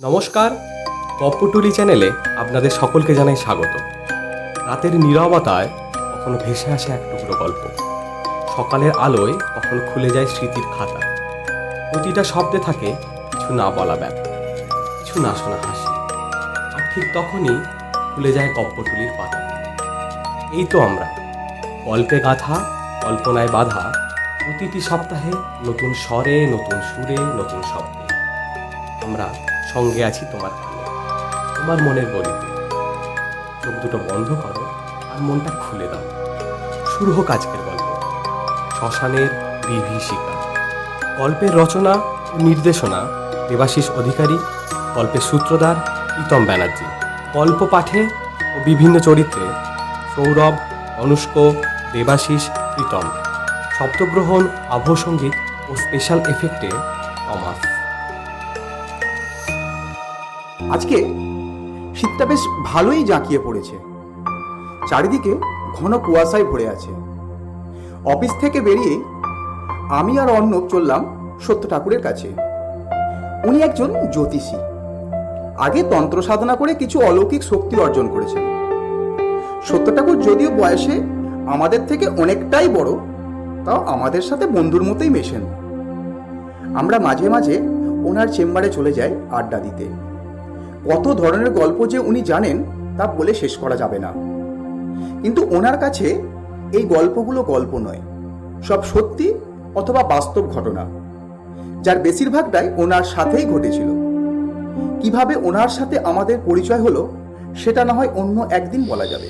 নমস্কার গপ্পটুলি চ্যানেলে আপনাদের সকলকে জানাই স্বাগত। রাতের নীরবতায় কখনো ভেসে আসে এক টুকরো গল্প। সকালের আলোয় কখনো খুলে যায় স্মৃতির খাতা। প্রতিটা শব্দে থাকে কিছু না বলা ব্যাপার, কিছু না শোনা হাসি। আর ঠিক তখনই খুলে যায় গপ্পটুলির পাতা। এই তো আমরা, গল্পে গাথা, কল্পনায় বাধা, প্রতিটি সপ্তাহে নতুন স্বরে, নতুন সুরে, নতুন শব্দে। আমরা সঙ্গে আছি তোমার। তোমার মনের গলিতে। চোখ দুটো বন্ধ করো আর মনটা খুলে দাও। শুরু হোক আজকের গল্প। শ্মশানের বিভীষিকা। গল্পের রচনা ও নির্দেশনা দেবাশিস অধিকারী, গল্পের সূত্রধার প্রীতম ব্যানার্জি। গল্প পাঠে ও বিভিন্ন চরিত্রে সৌরভ, অনুষ্ক, দেবাশিস, প্রীতম। শব্দগ্রহণ আবহসঙ্গীত ও স্পেশাল এফেক্টে আজকে শীতটা বেশ ভালোই জাঁকিয়ে পড়েছে। চারিদিকে ঘন কুয়াশায় ভরে আছে। অফিস থেকে বেরিয়ে আমি আর অর্ণব চললাম সত্য ঠাকুরের কাছে। উনি একজন জ্যোতিষী। আগে তন্ত্র সাধনা করে কিছু অলৌকিক শক্তি অর্জন করেছেন। সত্য ঠাকুর যদিও বয়সে আমাদের থেকে অনেকটাই বড়, তাও আমাদের সাথে বন্ধুর মতোই মেশেন। আমরা মাঝে মাঝে ওনার চেম্বারে চলে যাই আড্ডা দিতে। কত ধরনের গল্প যে উনি জানেন তা বলে শেষ করা যাবে না। কিন্তু ওনার কাছে এই গল্পগুলো গল্প নয়। সব সত্যি অথবা বাস্তব ঘটনা, যার বেশিরভাগটাই ওনার সাথেই ঘটেছিল। কীভাবে ওনার সাথে আমাদের পরিচয় হলো, সেটা না হয় অন্য একদিন বলা যাবে।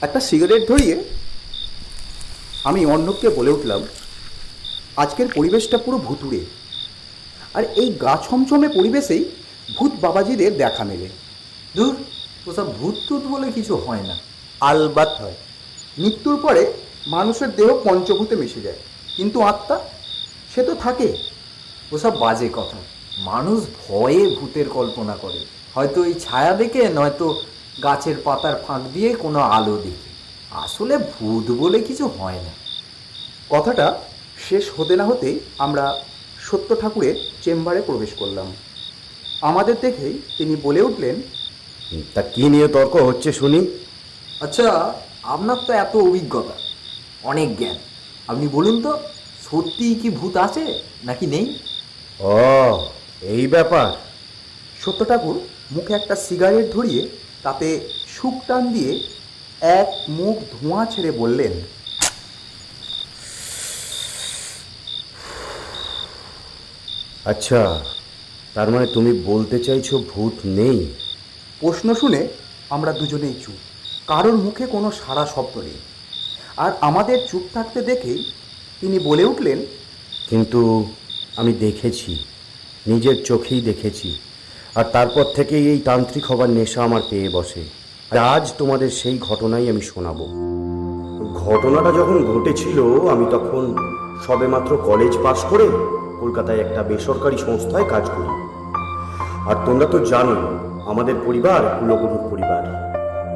একটা সিগারেট ধরিয়ে আমি অর্ণবকে বলে উঠলাম, আজকের পরিবেশটা পুরো ভুতুড়ে। আর এই গা ছমছমে পরিবেশেই ভূত বাবাজিদের দেখা মেলে। দূর ওসব ভূত টুত বলে কিছু হয় না। আলবাত হয়। মৃত্যুর পরে মানুষের দেহ পঞ্চভূতে মিশে যায়। কিন্তু আত্মা সে তো থাকে। ওসব বাজে কথা। মানুষ ভয়ে ভূতের কল্পনা করে। হয়তো এই ছায়া দেখে নয়তো গাছের পাতার ফাঁক দিয়ে কোনো আলো দেখে। আসলে ভূত বলে কিছু হয় না। কথাটা শেষ হতে না হতেই আমরা সত্য ঠাকুরের চেম্বারে প্রবেশ করলাম। আমাদের দেখেই তিনি বলে উঠলেন তা কি নিয়ে তর্ক হচ্ছে শুনি? আচ্ছা আপনার তো এত অভিজ্ঞতা অনেক জ্ঞান। আপনি বলুন তো সত্যিই কি ভূত আছে নাকি নেই? ও এই ব্যাপার। সত্য ঠাকুর মুখে একটা সিগারেট ধরিয়ে তাতে শুক টান দিয়ে এক মুখ ধোঁয়া ছেড়ে বললেন আচ্ছা তার মানে তুমি বলতে চাইছো ভূত নেই? প্রশ্ন শুনে আমরা দুজনেই চুপ। কারোর মুখে কোনো সারা শব্দ নেই। আর আমাদের চুপ থাকতে দেখেই তিনি বলে উঠলেন কিন্তু আমি দেখেছি নিজের চোখেই দেখেছি আর তারপর থেকেই এই তান্ত্রিক হবার নেশা আমার পেয়ে বসে। আর আজ তোমাদের সেই ঘটনাই আমি শোনাবো। ঘটনাটা যখন ঘটেছিল আমি তখন সবেমাত্র কলেজ পাশ করে কলকাতায় একটা বেসরকারি সংস্থায় কাজ করি। আর তোমরা তো জানো, আমাদের পরিবার কুলগুরুর পরিবার।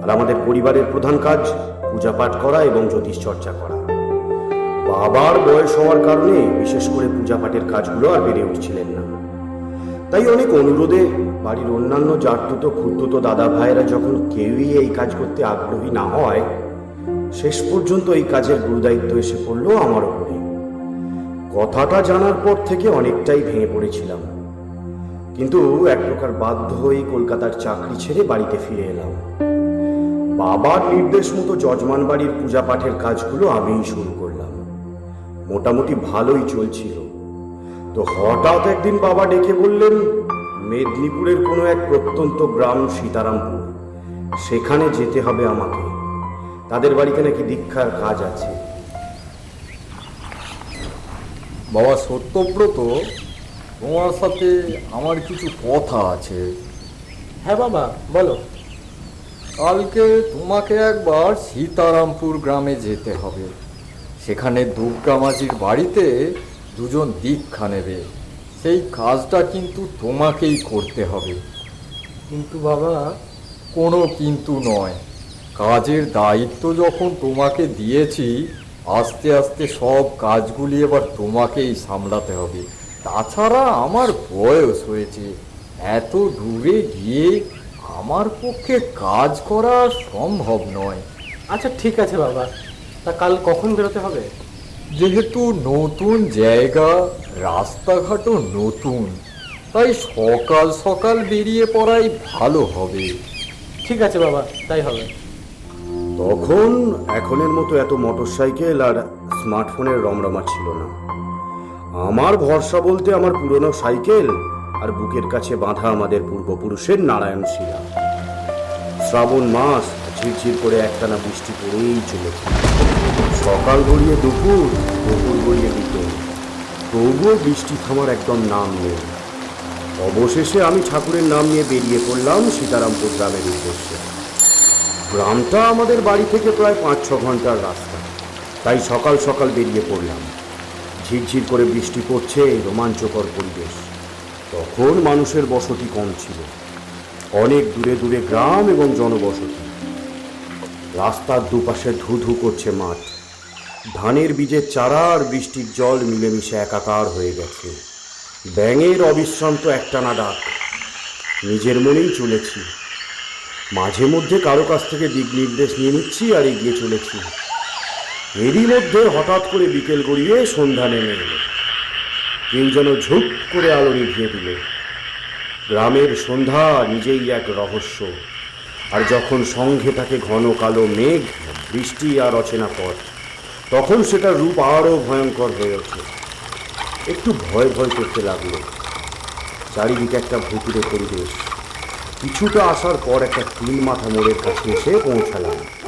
আর আমাদের পরিবারের প্রধান কাজ পূজা পাঠ করা এবং জ্যোতিষ চর্চা করা। বাবার বয়স হওয়ার কারণে বিশেষ করে পূজা পাঠের কাজগুলো আর বেড়ে উঠছিলেন না। তাই অনেক অনুরোধে বাড়ির অন্যান্য জাততুতো খুদ্দুতো দাদা ভাইয়েরা যখন কেউই এই কাজ করতে আগ্রহী না হয়, শেষ পর্যন্ত এই কাজের গুরুদায়িত্ব এসে পড়ল আমার উপরে। কথাটা জানার পর থেকে অনেকটাই ভেঙে পড়েছিলাম। কিন্তু এক প্রকার বাধ্য হয়ে কলকাতার চাকরি ছেড়ে বাড়িতে ফিরে এলাম। বাবার নির্দেশ মতো যজমান বাড়ির পূজা পাঠের কাজগুলো আমিই শুরু করলাম। মোটামুটি ভালোই চলছিল। তো হঠাৎ একদিন বাবা ডেকে বললেন, মেদিনীপুরের কোনো এক প্রত্যন্ত গ্রাম, সীতারামপুর। সেখানে যেতে হবে আমাকে। তাদের বাড়িতে নাকি দীক্ষার কাজ আছে। বাবা সত্যব্রত তোমার সাথে আমার কিছু কথা আছে। হ্যাঁ বাবা বলো। কালকে তোমাকে একবার সীতারামপুর গ্রামে যেতে হবে। সেখানে দুর্গা মাঝির বাড়িতে দুজন দীক্ষা নেবে। সেই কাজটা কিন্তু তোমাকেই করতে হবে। কিন্তু বাবা কোনো কিন্তু নয়। কাজের দায়িত্ব যখন তোমাকে দিয়েছি আস্তে আস্তে সব কাজগুলি এবার তোমাকেই সামলাতে হবে। তাছাড়া আমার বয়স হয়েছে। এত দূরে গিয়ে আমার পক্ষে কাজ করা সম্ভব নয়। আচ্ছা ঠিক আছে বাবা। তা কাল কখন বেরোতে হবে? যেহেতু নতুন জায়গা রাস্তাঘাটও নতুন তাই সকাল সকাল বেরিয়ে পড়াই ভালো হবে। ঠিক আছে বাবা তাই হবে। তখন এখনের মতো এত মোটরসাইকেল আর স্মার্টফোনের রমরমা ছিল না। আমার ভরসা বলতে আমার পুরনো সাইকেল আর বুকের কাছে বাঁধা আমাদের পূর্বপুরুষের নারায়ণ শিলা। শ্রাবণ মাস ঝিরঝির করে একটানা বৃষ্টি পড়েই চলেছে। সকাল গড়িয়ে দুপুর দুপুর গড়িয়ে বিকেল। তবুও বৃষ্টি থামার একদম নাম নেই। অবশেষে আমি ঠাকুরের নাম নিয়ে বেরিয়ে পড়লাম সীতারামপুর গ্রামের উদ্দেশ্যে। গ্রামটা আমাদের বাড়ি থেকে প্রায় পাঁচ ছ ঘণ্টার রাস্তা। তাই সকাল সকাল বেরিয়ে পড়লাম। ঝিরঝির করে বৃষ্টি পড়ছে এই রোমাঞ্চকর পরিবেশ। তখন মানুষের বসতি কম ছিল। অনেক দূরে দূরে গ্রাম এবং জনবসতি। রাস্তার দুপাশে ধু ধু করছে মাঠ। ধানের বীজের চারা আর বৃষ্টির জল মিলেমিশে একাকার হয়ে গেছে। ব্যাঙের অবিশ্রান্ত একটানা ডাক। নিজের মনেই চলেছি। মাঝে মধ্যে কারও কাছ থেকে দিক নির্দেশ নিয়ে নিচ্ছি আর এগিয়ে চলেছি। এরই মধ্যে হঠাৎ করে বিকেল গড়িয়ে সন্ধ্যা নেমে এলো। কেউ যেন ঝুপ করে আলো নিভিয়ে দিল। গ্রামের সন্ধ্যা নিজেই এক রহস্য। আর যখন সঙ্ঘে থাকে ঘন কালো মেঘ, বৃষ্টি আর অচেনা পথ, তখন সেটার রূপ আরও ভয়ঙ্কর হয়ে ওঠে। একটু ভয় ভয় করতে লাগল। চারিদিকে একটা ভুতুরে পরিবেশ। কিছুটা আসার পর একটা তিন মাথা মোড়ের কাছে এসে পৌঁছালাম।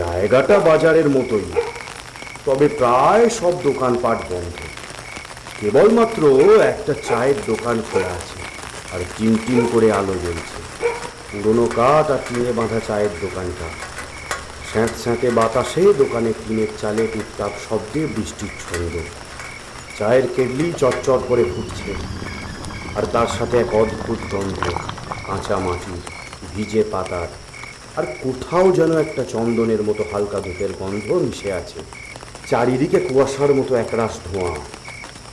জায়গাটা বাজারের মতোই। তবে প্রায় সব দোকানপাট বন্ধ। কেবলমাত্র একটা চায়ের দোকান খোলা আছে আর টিম টিম করে আলো জ্বলছে। পুরনো কাঠ আর টিনে বাঁধা চায়ের দোকানটা। স্যাঁত স্যাঁতে বাতাসে দোকানে টিনের চালে টুকটাক শব্দে বৃষ্টির ছন্দ। চায়ের কেটলি চটচট করে ফুটছে। আর তার সাথে এক অদ্ভুত গন্ধ, কাঁচা মাটি ভিজে পাতার আর কোথাও যেন একটা চন্দনের মতো হালকা ধূপের গন্ধ মিশে আছে। চারিদিকে কুয়াশার মতো একরাশ ধোঁয়া।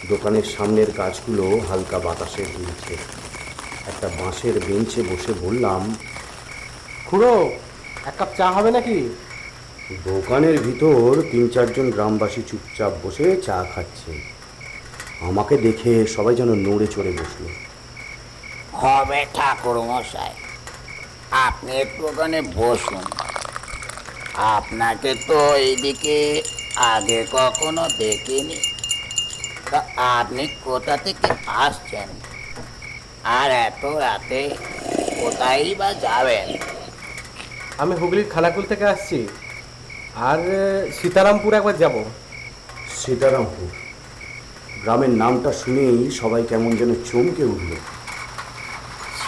দোকানের সামনের গাছগুলো হালকা বাতাসে দুলছে একটা বাঁশের বেঞ্চে বসে বললাম খুড়ো এক কাপ চা হবে নাকি? দোকানের ভিতর তিন চারজন গ্রামবাসী চুপচাপ বসে চা খাচ্ছে। আমাকে দেখে সবাই যেন নড়ে চড়ে বসল। হবে ঠাকুর মশাই আপনি একটু ওখানে বসুন। আপনাকে তো এইদিকে আগে কখনো দেখিনি। তা আপনি কোথা থেকে আসছেন? আর এত রাতে কোথায় বা যাবেন? আমি হুগলির খানাকুল থেকে আসছি। আর সীতারামপুর একবার যাব। সীতারামপুর? গ্রামের নামটা শুনেই সবাই কেমন যেন চমকে উঠল।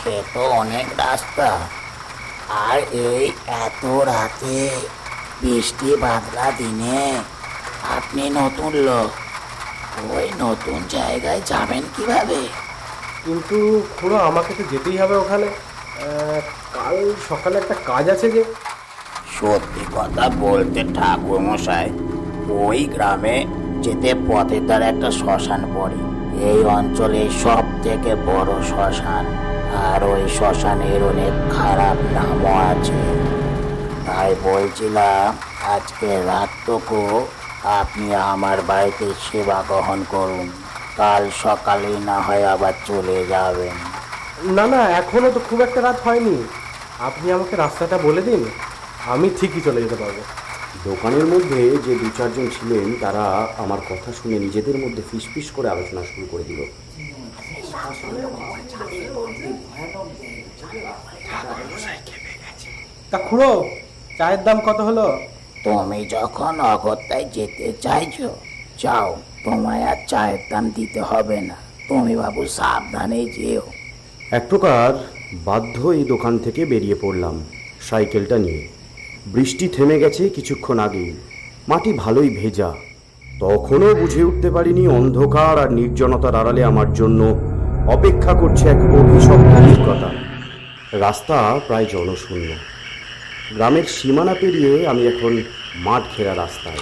সে তো অনেক রাস্তা। আর এই এত রাতে বৃষ্টি বাদলা দিনে আপনি নতুন লোক। ওই নতুন জায়গায় যাবেন কীভাবে? কিন্তু খুড়ো আমাকে তো যেতেই হবে ওখানে। কাল সকালে একটা কাজ আছে যে। সত্যি কথা বলতে ঠাকুর মশাই ওই গ্রামে যেতে পথে তার একটা শ্মশান পড়ে। এই অঞ্চলে সব থেকে বড় শ্মশান। আর ওই শ্মশানের অনেক খারাপ নামও আছে। তাই বলছিলাম আজকে রাতটুকু আপনি আমার বাড়িতে সেবা গ্রহণ করুন। কাল সকালেই না হয় আবার চলে যাবেন। না না এখনও তো খুব একটা রাত হয়নি। আপনি আমাকে রাস্তাটা বলে দিন আমি ঠিকই চলে যেতে পারব। দোকানের মধ্যে যে দু চারজন ছিলেন তারা আমার কথা শুনে নিজেদের মধ্যে ফিসফিস করে আলোচনা শুরু করে দিল। তা খুড়ো চায়ের দাম কত হলো? তুমি যখন অগত্যায় যেতে চাইছো যাও তোমায় আর চায়ের দাম দিতে হবে না। তুমি বাবু সাবধানে যেও। এক প্রকার বাধ্য এই দোকান থেকে বেরিয়ে পড়লাম সাইকেলটা নিয়ে। বৃষ্টি থেমে গেছে কিছুক্ষণ আগেই। মাটি ভালোই ভেজা। তখনও বুঝে উঠতে পারিনি অন্ধকার আর নির্জনতার আড়ালে আমার জন্য অপেক্ষা করছে এক অভিশপ্ত অভিজ্ঞতা। রাস্তা প্রায় জনশূন্য। গ্রামের সীমানা পেরিয়ে আমি এখন মাঠ ঘেরা রাস্তায়।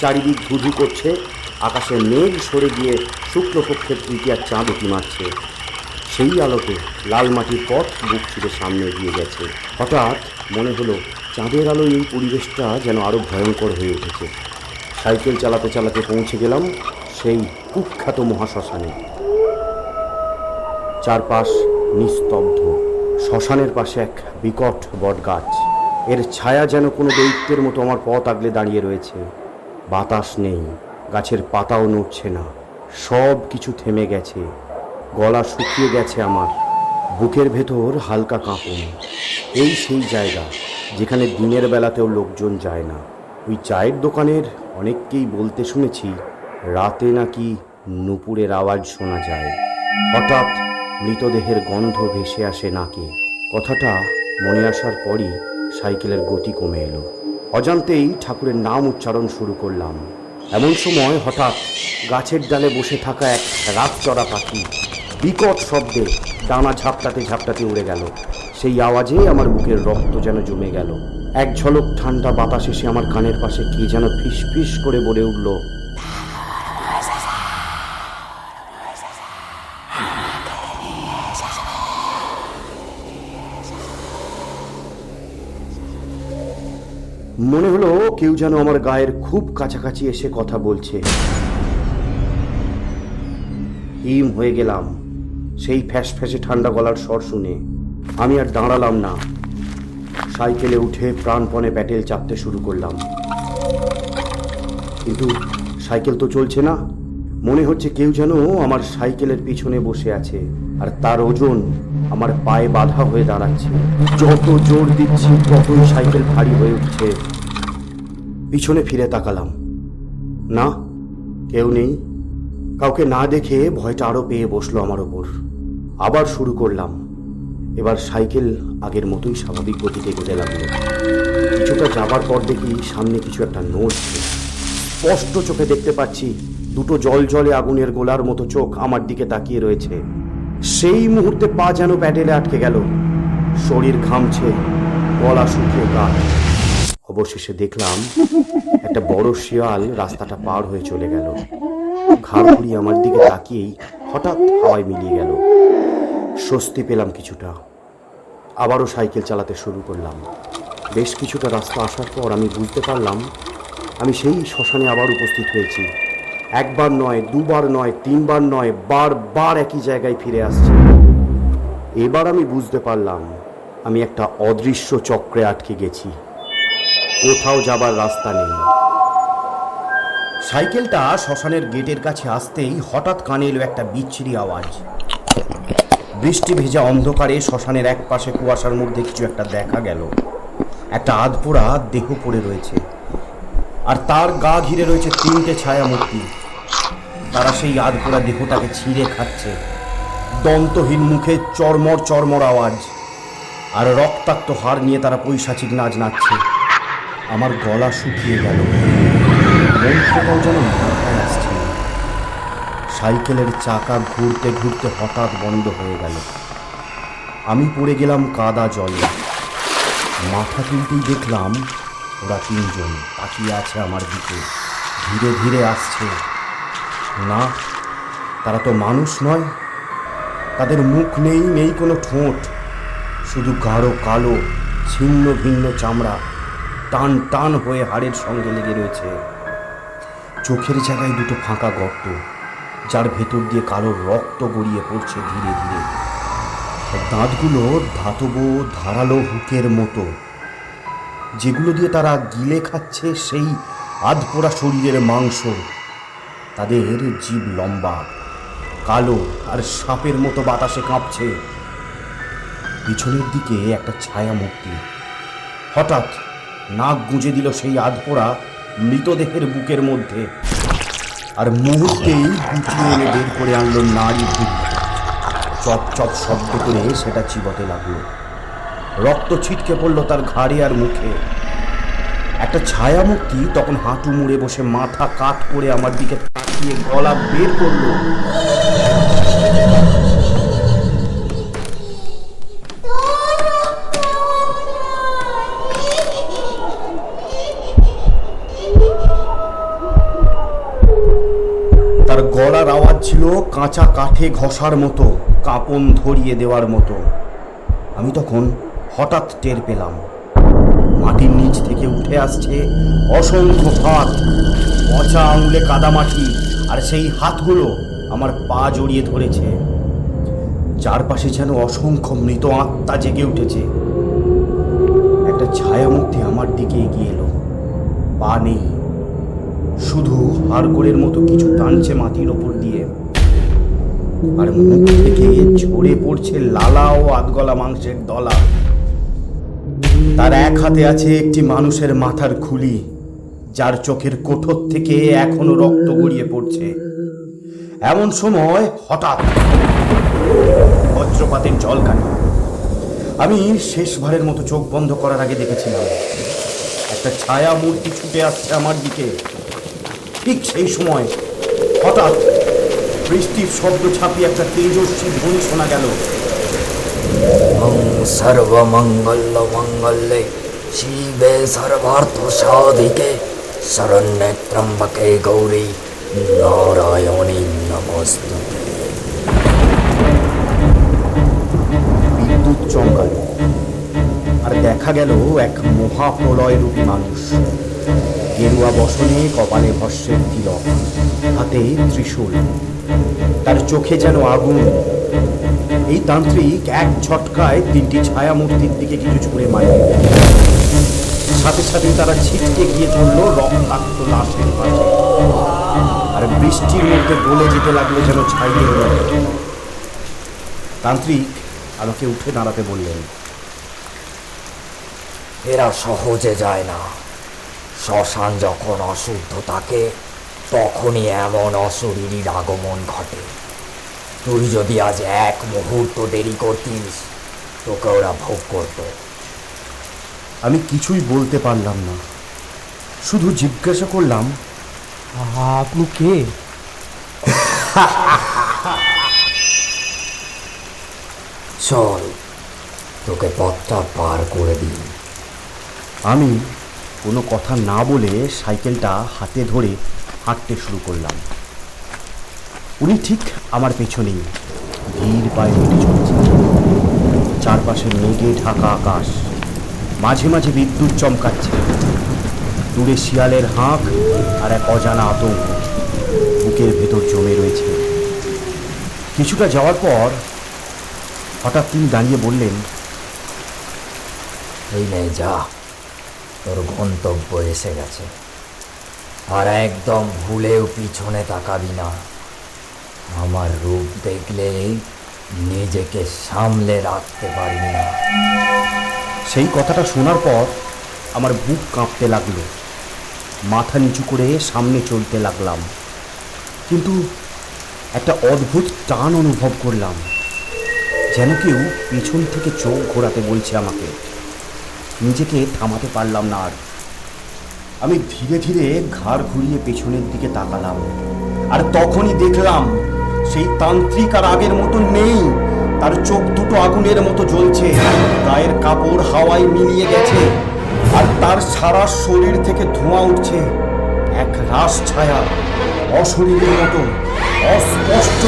চারিদিক ধুধু করছে, আকাশে মেঘ সরে গিয়ে শুক্লপক্ষের তৃতীয়ার চাঁদ উঁকি মারছে। সেই আলোতে লাল মাটির পথ বুক ছিঁড়ে সামনে এগিয়ে গেছে। হঠাৎ মনে হলো, চাঁদের আলো এই পরিবেশটা যেন আরও ভয়ঙ্কর হয়ে উঠেছে। সাইকেল চালাতে চালাতে পৌঁছে গেলাম সেই কুখ্যাত মহাশ্মশানে। চারপাশ নিস্তব্ধ। শ্মশানের পাশে এক বিকট বটগাছ। এর ছায়া যেন কোনো দৈত্যের মতো আমার পথ আগলে দাঁড়িয়ে রয়েছে। বাতাস নেই, গাছের পাতাও নড়ছে না, সব কিছু থেমে গেছে। গলা শুকিয়ে গেছে আমার। বুকের ভেতর হালকা কাঁপন। এই সেই জায়গা, যেখানে দিনের বেলাতেও লোকজন যায় না। ওই চায়ের দোকানের অনেককেই বলতে শুনেছি, রাতে নাকি নুপুরের আওয়াজ শোনা যায়। হঠাৎ মৃতদেহের গন্ধ ভেসে আসে নাকে। কথাটা মনে আসার পরই সাইকেলের গতি কমে এলো। অজান্তেই ঠাকুরের নাম উচ্চারণ শুরু করলাম। এমন সময় হঠাৎ গাছের ডালে বসে থাকা এক রাত চড়া পাখি বিকট শব্দে ডানা ঝাপটাতে ঝাপটাতে উড়ে গেল। সেই আওয়াজে আমার বুকের রক্ত যেন জমে গেল। এক ঝলক ঠান্ডা বাতাস এসে আমার কানের পাশে কি যেন ফিস ফিস করে বলে উঠল মনে হলো কেউ যেন আমার গায়ের খুব কাছাকাছি এসে কথা বলছে। হিম হয়ে গেলাম। সেই ফ্যাস ফ্যাসে ঠান্ডা গলার স্বর শুনে। আমি আর দাঁড়ালাম না। সাইকেলে উঠে প্রাণপণে প্যাটেল চাপতে শুরু করলাম। কিন্তু সাইকেল তো চলছে না। মনে হচ্ছে কেউ যেন আমার সাইকেলের পিছনে বসে আছে, আর তার ওজন আমার পায়ে বাধা হয়ে দাঁড়াচ্ছে। যত জোর দিচ্ছি ততই সাইকেল ভারী হয়ে উঠছে। পিছনে ফিরে তাকালাম। না, কেউ নেই। কাউকে না দেখে ভয়টা আরও পেয়ে বসল আমার ওপর। আবার শুরু করলাম। এবার সাইকেল আগের মতোই স্বাভাবিক গতিতে এগোতে লাগল। কিছুটা যাবার পর দেখি সামনে কিছু একটা নড়ছে। স্পষ্ট চোখে দেখতে পাচ্ছি দুটো জল জলে আগুনের গোলার মতো চোখ আমার দিকে তাকিয়ে রয়েছে। সেই মুহূর্তে পা যেন প্যাডেলে আটকে গেল। শরীর ঘামছে, গলা শুকিয়ে কাঠ অবশেষে দেখলাম একটা বড় শিয়াল রাস্তাটা পার হয়ে চলে গেল। ঘাড় আমার দিকে তাকিয়েই হঠাৎ হাওয়ায় মিলিয়ে গেল। স্বস্তি পেলাম কিছুটা। আবারও সাইকেল চালাতে শুরু করলাম। বেশ কিছুটা রাস্তা আসার পর আমি বুঝতে পারলাম আমি সেই শ্মশানে আবার উপস্থিত হয়েছি। একবার নয়, দুবার নয়, তিনবার নয়, বারবার একই জায়গায় ফিরে আসছি। এবার আমি বুঝতে পারলাম, আমি একটা অদৃশ্য চক্রে আটকে গেছি। কোথাও যাবার রাস্তা নেই। সাইকেলটা শ্মশানের গেটের কাছে আসতেই হঠাৎ কানে এলো একটা বিচ্ছিরি আওয়াজ। বৃষ্টি ভেজা অন্ধকারে শ্মশানের এক পাশে কুয়াশার মধ্যে কিছু একটা দেখা গেল। একটা আধপোড়া দেহ পড়ে রয়েছে। আর তার গা ঘিরে রয়েছে তিনটে ছায়ামূর্তি। তারা সেই আধপোড়া দেহটাকে ছিঁড়ে খাচ্ছে। দন্তহীন মুখে চরমর চরমর আওয়াজ। আর রক্তাক্ত হাড় নিয়ে তারা পৈশাচিক নাচ নাচছে। আমার গলা শুকিয়ে গেল। আসছে। সাইকেলের চাকা ঘুরতে ঘুরতে হঠাৎ বন্ধ হয়ে গেল। আমি পড়ে গেলাম কাদা জলে। মাথা তুলতেই দেখলাম ওরা তিনজন তাকিয়ে আছে আমার দিকে। ধীরে ধীরে আসছে। না, তারা তো মানুষ নয়। তাদের মুখ নেই নেই কোনো ঠোঁট। শুধু গাঢ়, কালো, ছিন্ন, ভিন্ন চামড়া টান টান হয়ে হাড়ের সঙ্গে লেগে রয়েছে। চোখের জায়গায় দুটো ফাঁকা গর্ত, যার ভেতর দিয়ে কালো রক্ত গড়িয়ে পড়ছে ধীরে ধীরে। দাঁতগুলো ধাতব, ধারালো হুকের মতো। যেগুলো দিয়ে তারা গিলে খাচ্ছে সেই আধপোড়া শরীরের মাংস। তাদের জীব লম্বা, কালো আর সাপের মতো বাতাসে কাঁপছে। পিছনের দিকে একটা ছায়া মূর্তি হঠাৎ নাক গুঁজে দিল সেই আধপোড়া মৃতদেহের বুকের মধ্যে। আর মুহূর্তেই গুটিয়ে এনে বের করে আনলো নারী চপ চপ শব্দ করে সেটা চিবতে লাগল। রক্ত ছিটকে পড়ল তার ঘাড়ে আর মুখে। একটা ছায়ামূর্তি তখন হাঁটু মুড়ে বসে মাথা কাত করে আমার দিকে তাকিয়ে গলা বের করল। তার গলার আওয়াজ যাচ্ছিল কাঁচা কাঠে ঘষার মতো, কাপন ধরিয়ে দেওয়ার মতো। আমি তখন হঠাৎ টের পেলাম। মাটির নিচ থেকে উঠে আসছে অসংখ্য হাত, পচা আঙুলে কাদামাটি আর সেই হাতগুলো আমার পা জড়িয়ে ধরেছে। চারপাশে যেন অসংখ্য মৃত আত্মা জেগে উঠেছে। একটা ছায়ামূর্তি আমার দিকে এগিয়ে এলো। পা নেই। শুধু হাড়গোড়ের মতো কিছু টানছে মাটির ওপর দিয়ে। আর মুখ থেকে ঝরে পড়ছে লালা ও আধগলা মাংসের দলা। তার এক হাতে আছে একটি মানুষের মাথার খুলি, যার চোখের কোঠর থেকে এখনও রক্ত গড়িয়ে পড়ছে। এমন সময় হঠাৎ বজ্রপাতের জল কাটা। আমি শেষবারের মতো চোখ বন্ধ করার আগে দেখেছিলাম, একটা ছায়া মূর্তি ছুটে আসছে আমার দিকে। ঠিক সেই সময় হঠাৎ বৃষ্টির শব্দ ছাপিয়ে একটা তেজস্বী ধ্বনি শোনা গেল। সর্বমঙ্গল মঙ্গলে শিবে সর্বার্থ সাধিকে শরণ্যে ত্রম্বকে গৌরী নারায়ণী নমস্তুতে বিদ্যুৎ চমকাল আর দেখা গেল এক মহাপ্রলয় রূপী মানুষ। গেরুয়া বসনে কপালে ভস্যের তিলক, হাতে ত্রিশূল। তার চোখে যেন আগুন এই তান্ত্রিক এক ঝটকায় তিনটি ছায়া মূর্তির দিকে কিছু ছুঁড়ে মারে। সাথে সাথে তারা ছিটকে গিয়ে চলল রক্তাক্ত লাশের পাশে আর বৃষ্টির মধ্যে গলে যেতে লাগল যেন ছাইয়ের মতো তান্ত্রিক আমাকে উঠে দাঁড়াতে বললেন, এরা সহজে যায় না। শ্মশান যখন অশুদ্ধ থাকে, তখনই এমন অশরীরীর আগমন ঘটে। তুই যদি আজ এক মুহূর্ত দেরি করতিস তোকে ওরা ভোগ করতো। আমি কিছুই বলতে পারলাম না। শুধু জিজ্ঞাসা করলাম আপনি কে? চল তোকে পথটা পার করে দিই। আমি কোনো কথা না বলে সাইকেলটা হাতে ধরে হাঁটতে শুরু করলাম। উনি ঠিক আমার পেছনেই। ধীর পায়ে হেঁটে চলেছে। চারপাশে মেঘে ঢাকা আকাশ। মাঝে মাঝে বিদ্যুৎ চমকাচ্ছে। দূরে শিয়ালের হাঁক আর এক অজানা আতঙ্ক। বুকের ভেতর জমে রয়েছে। কিছুটা যাওয়ার পর হঠাৎ তিনি দাঁড়িয়ে বললেন, এই নে যা, তোর গন্তব্য এসে গেছে। আর একদম ভুলেও পিছনে তাকাবি না। আমার রূপ দেখলে নিজেকে সামলে রাখতে পারবি না। সেই কথাটা শোনার পর আমার বুক কাঁপতে লাগল। মাথা নিচু করে সামনে চলতে লাগলাম। কিন্তু একটা অদ্ভুত টান অনুভব করলাম, যেন কেউ পেছন থেকে চোখ ঘোরাতে বলছে আমাকে। নিজেকে থামাতে পারলাম না আর। আমি ধীরে ধীরে ঘাড় ঘুরিয়ে পেছনের দিকে তাকালাম। আর তখনই দেখলাম সেই তান্ত্রিক আর আগের মতো নেই। তার চোখ দুটো আগুনের মতো জ্বলছে। গায়ের কাপড় হাওয়ায় মিলিয়ে গেছে। আর তার সারা শরীর থেকে ধোঁয়া উঠছে। এক রাস ছায়া। অশরীরের মতো। অস্পষ্ট।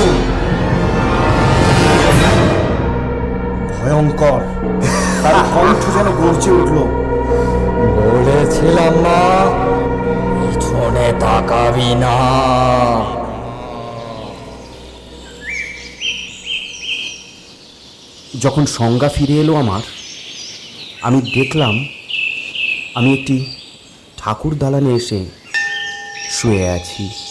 ভয়ঙ্কর। তার কণ্ঠ যেন গর্জে উঠল। বলেছিলাম না পিছনে তাকাবি না। যখন সংজ্ঞা ফিরে এলো আমার আমি দেখলাম আমি একটি ঠাকুর দালানে এসে শুয়ে আছি।